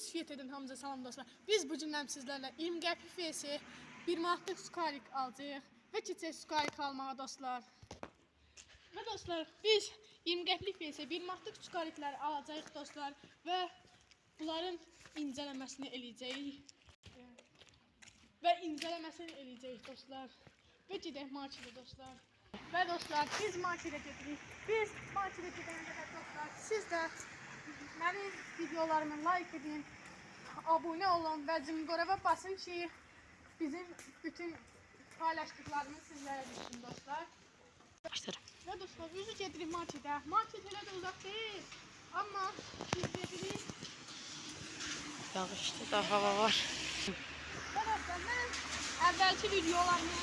Sifiyet edin hamza salam dostlar. Biz bu gündən sizlərlə 20 qəpik VS bir manatlıq sukarik alacağıq və keçək sukarik almağa dostlar. Və dostlar, biz 20 qəpik VS bir manatlıq sukarikləri alacağıq dostlar və bunların incələməsini eləyəcəyik. Və incələməsini eləyəcəyik dostlar. Və gedək marketə dostlar. Və dostlar, biz marketə gedirik. Biz marketə gedəndə də dostlar, siz də videolarımı like edin, abunə olun və zingorova basın ki, bizim bütün paylaşdıklarımız sizlərə düşsün dostlar. Başlarım. Və dostlar, üzü gedirik marketə. Market elə də uzaq deyil. Amma biz gedirik. Yağışlı da hava var. Və dostlar, mən əvvəlki videolarımı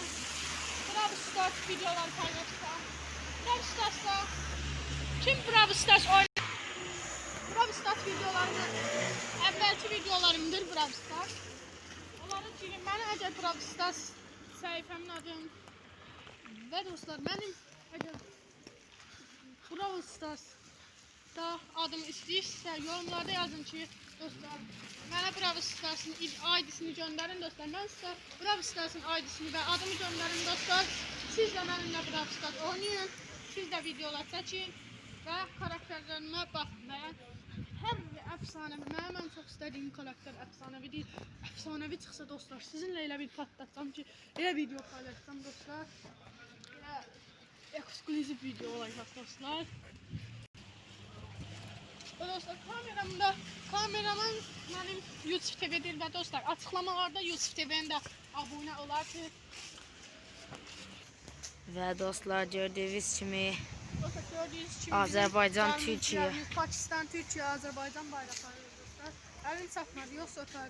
Bravo Stars videoları paylaşsam. Bravo Stars'da kim Bravo Stars oynar? Videolarını əvvəlki videolarımdır Bravo Stars. Onları girin. Mənim Bravo Stars səhifəmin adım və dostlar mənim Bravo Stars da adım istəyirsə yorumlarda yazın ki, dostlar, mənə Bravo Stars'ın ID-sini göndərin dostlar. Mən sizə Bravo Stars'ın ID-sini və adımı göndərin dostlar. Siz də mənimlə Bravo Stars oynayın. Siz də videolar çəkin və karakterlərimə baxın. Və hər bir əfsanəvi, mənim ən çox istədiyim karakter əfsanəvidir. Əfsanəvi çıxsa dostlar, sizinlə elə bir patlatsam ki, elə video paylaşsam dostlar. Elə ekskluziv video olacaq dostlar. Və dostlar kameramda kameraman mənim YouTube TV-dir və dostlar açıqlamalarda YouTube TV-nin olar ki, Ve dostlar gördüğünüz kimi bizim Türkiyə. gəlmişlər, Pakistan, Türkiyə, Azərbaycan bayraqları dostlar. Əlin çatmadı, yoxsa ötər.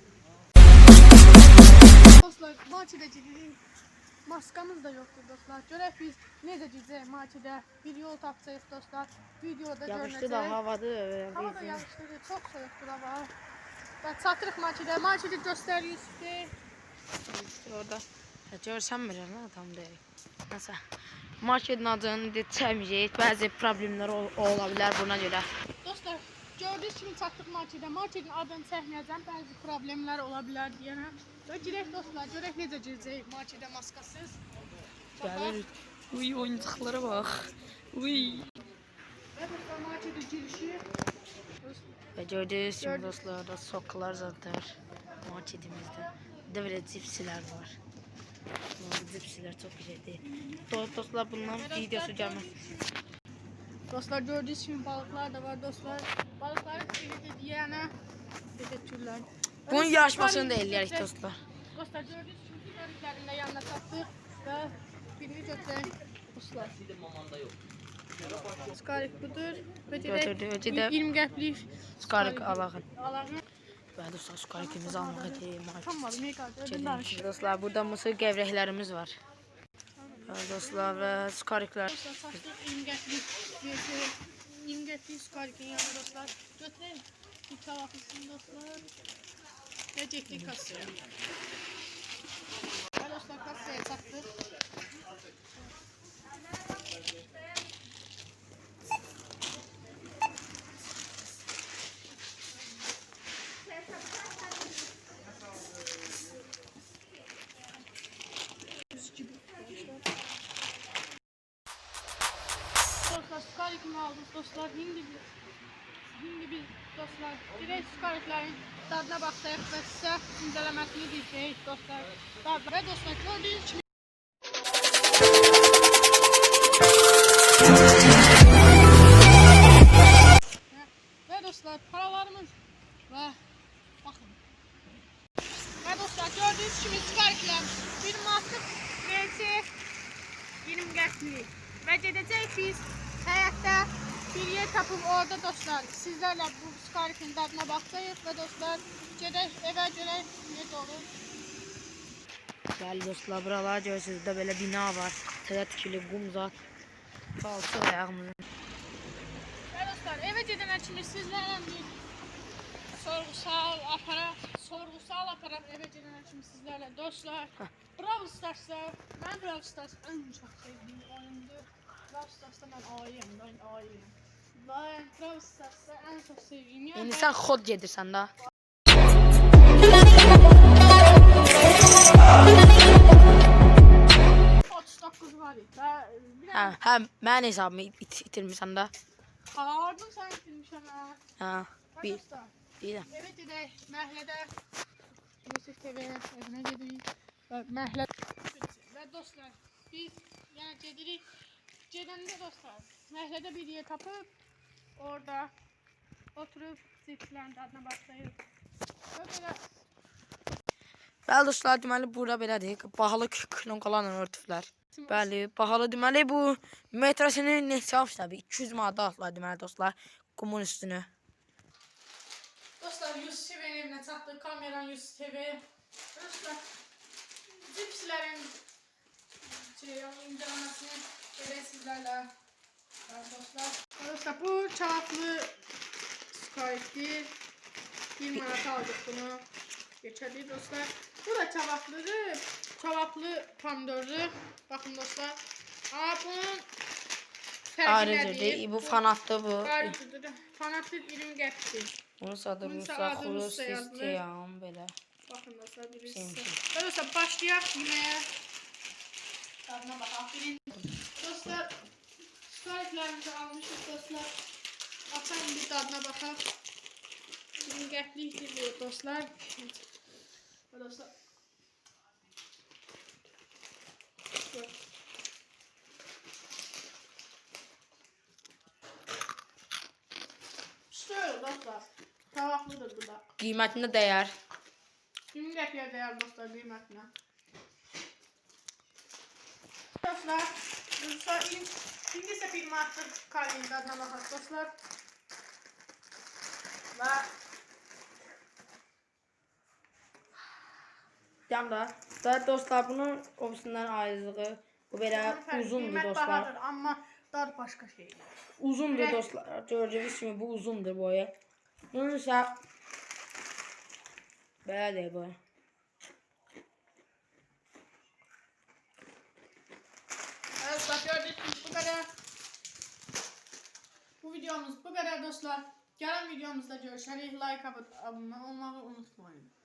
Dostlar, Maçıda gedirik. Maskamız da yoxdur dostlar. Görək biz necə gedəcəyik Maçıda. Bir yol tapacağıq dostlar. Videoda yağışlı da görünəcək. havadır. Hava da yağışlıdır, çox soyuqdur hava. Və çatırıq Maçıda. Maçıda göstərir üstü. Orada Ha tam deyil. Nəsə. Marketin adını deçəməyəcəyik. Bəzi problemlər ol ola bilər buna görə. Dostlar, gördüyünüz kimi çatdıq marketə. Marketin adını çəkməyəcəm, bəzi problemlər ola bilər deyənə. Və girək dostlar, görək necə girəcək marketə maskasız. Gəlir. Uy oyuncaqlara bax. Uy. Və dostlar, marketə girişi. Ve gördüğünüz gibi Gördük. dostlar da sokaklar zaten marketimizde. Bir de böyle cipsiler var. Bu cipsiler çok güzeldi. Do- Dostlar bundan videosu gelmez. Dostlar, gördüyünüz kimi balıqlar da var dostlar. Balıqların biri deyənə belə türlər. Bunun Öyle yarışmasını da götürək. dostlar. Dostlar, gördüyünüz kimi sukariklərini də yanına çatdıq və birini götürək. Dostlar. Sukarik budur. Də 20 qəplik Sukarık alağın. Alağını Ve dostlar sukarikimizi almak edeyim. Dostlar burada mısır gevreklerimiz var. Dostlar ve sukarikler. Dostlar, saçda 20 qəplik verdi. 20 qəplik sukarikin yanı dostlar. Bir kasaya. Kasaya çatdıq. Dostlar, sukarikimi aldık dostlar. Şimdi biz, şimdi biz dostlar direkt sukariklerin tadına bakacağız ve size incelemesini diyeceğiz dostlar. Ve ve dostlar gördüğünüz gibi ve dostlar paralarımız ve bakın. Ve dostlar gördüğünüz gibi sukarikler bir mantık versi 20 qəplik. Və gedəcək biz həyətdə bir yer tapıb orada dostlar sizlərlə bu skarikin dadına baxacağıq və dostlar gedək evə görək necə olur. Gel dostlar buralar görürsünüz de böyle bina var. Tıra tikili kum zat. Kalsı ayağımızın. Və dostlar evə gedənə kimi sizlərlə bir sorğusal aparat, sorğusal aparat gedənə kimi sizlərlə dostlar. Brawl Stars'da mən Brawl Stars ən çox sevdiyim oyundur. Brawl Stars'da mən ayıyım, mən ayıyım. Ben Brawl Stars'da en çok sevdiğim yer Yani sen kod yedirsen daha. ...39 var idi. Ha, hə, mən hesabımı it it itirmişəm də. Ağırdım sen bitirmişəm ha. Hə, bir, Arkadaşlar, bilirəm. Evet edək, məhlədə Yusuf TV evinə gedirik və dostlar biz yəni gedirik gedəndə dostlar məhlədə bir yer tapıb orada oturub cipslərin dadına başlayıb və belə Bəli dostlar, deməli bura belədir. Bahalı knonkalarla örtüblər. Bəli, bahalı deməli bu metrəsini neçə? Bir 200 manat aldılar deməli dostlar. Qumun üstünü. Dostlar Yusuf TV'nin evinə çatdıq. Kameran Yusuf TV. Dostlar cipslərin şey, verək sizlərlə. Var Dostlar. Dostlar bu çavaklı Skype'dir. 1 manata aldık bunu. Geçerli dostlar. Bu da çavaklıdır. Çavaklı pomidorlu. Bakın dostlar. Aa bunun fərqi nədir? bu fanatlı bu. Ayrıca Fanatlı ilim gətirdik. Bunun sadı Bunun bu sadı saxuru Rusça yazılır. sistem belə. Bakın dostlar birisi. Sevmişim. Dostlar başlayaq yeməyə. Tadına baxaq. Birinci. Dostlar sahiblərimizi almışıq dostlar. Açalım bir dadına baxaq. Bizim qəflikdir bu dostlar. Və dostlar. Bak. Şöyle dostlar. Tavaklıdır da. Dəyər. Kimin qəfiyə dəyər dostlar qiymətinə? Dostlar, dostlar, in, indi isə bir kalinin adına baxaq dostlar. Və Yanında da dostlar bunun ofisindən ayrılığı bu belə uzundur dostlar. bahadır, amma dad başqa şeydir. Uzundur dostlar. Gördüyünüz kimi bu uzundur boyu. Bunun isə belədir bu. Evet gördüğünüz bu kadar. Bu videomuz bu kadar dostlar. Gelen videomuzda görüşürüz. Like abone olmayı unutmayın.